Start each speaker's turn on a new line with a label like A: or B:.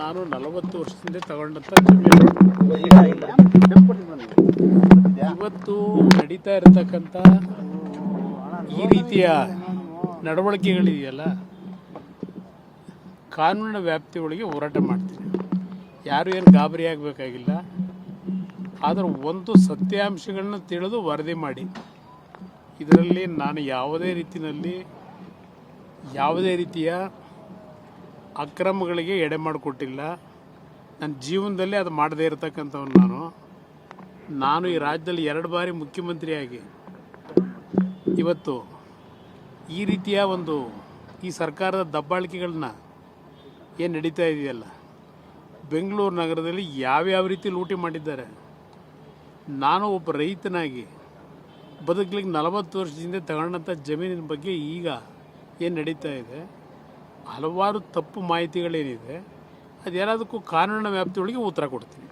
A: ನಾನು ನಲವತ್ತು ವರ್ಷದಿಂದ ತಗೊಂಡಂಥ ಇವತ್ತು ನಡೀತಾ ಇರತಕ್ಕಂಥ ಈ ರೀತಿಯ ನಡವಳಿಕೆಗಳಿದೆಯಲ್ಲ, ಕಾನೂನಿನ ವ್ಯಾಪ್ತಿ ಒಳಗೆ ಹೋರಾಟ ಮಾಡ್ತೀನಿ. ಯಾರು ಏನು ಗಾಬರಿ ಆಗಬೇಕಾಗಿಲ್ಲ. ಆದರೆ ಒಂದು ಸತ್ಯಾಂಶಗಳನ್ನ ತಿಳಿದು ವರದಿ ಮಾಡಿ. ಇದರಲ್ಲಿ ನಾನು ಯಾವುದೇ ರೀತಿಯಲ್ಲಿ, ಯಾವುದೇ ರೀತಿಯ ಅಕ್ರಮಗಳಿಗೆ ಎಡೆ ಮಾಡಿಕೊಟ್ಟಿಲ್ಲ. ನನ್ನ ಜೀವನದಲ್ಲಿ ಅದು ಮಾಡದೇ ಇರತಕ್ಕಂಥವ್ನು ನಾನು. ನಾನು ಈ ರಾಜ್ಯದಲ್ಲಿ ಎರಡು ಬಾರಿ ಮುಖ್ಯಮಂತ್ರಿಯಾಗಿ. ಇವತ್ತು ಈ ರೀತಿಯ ಒಂದು ಈ ಸರ್ಕಾರದ ದಬ್ಬಾಳಿಕೆಗಳನ್ನ ಏನು ನಡೀತಾ ಇದೆಯಲ್ಲ? ಬೆಂಗಳೂರು ನಗರದಲ್ಲಿ ಯಾವ್ಯಾವ ರೀತಿ ಲೂಟಿ ಮಾಡಿದ್ದಾರೆ? ನಾನು ಒಬ್ಬ ರೈತನಾಗಿ ಬದುಕಲಿಕ್ಕೆ ನಲವತ್ತು ವರ್ಷದಿಂದ ತಗೊಂಡಂಥ ಜಮೀನಿನ ಬಗ್ಗೆ ಈಗ ಏನು ನಡೀತಾ ಇದೆ? ಹಲವಾರು ತಪ್ಪು ಮಾಹಿತಿಗಳೇನಿದೆ ಅದೆಲ್ಲದಕ್ಕೂ ಕಾನೂನಿನ ವ್ಯಾಪ್ತಿಯೊಳಗೆ ಉತ್ತರ ಕೊಡ್ತೀನಿ.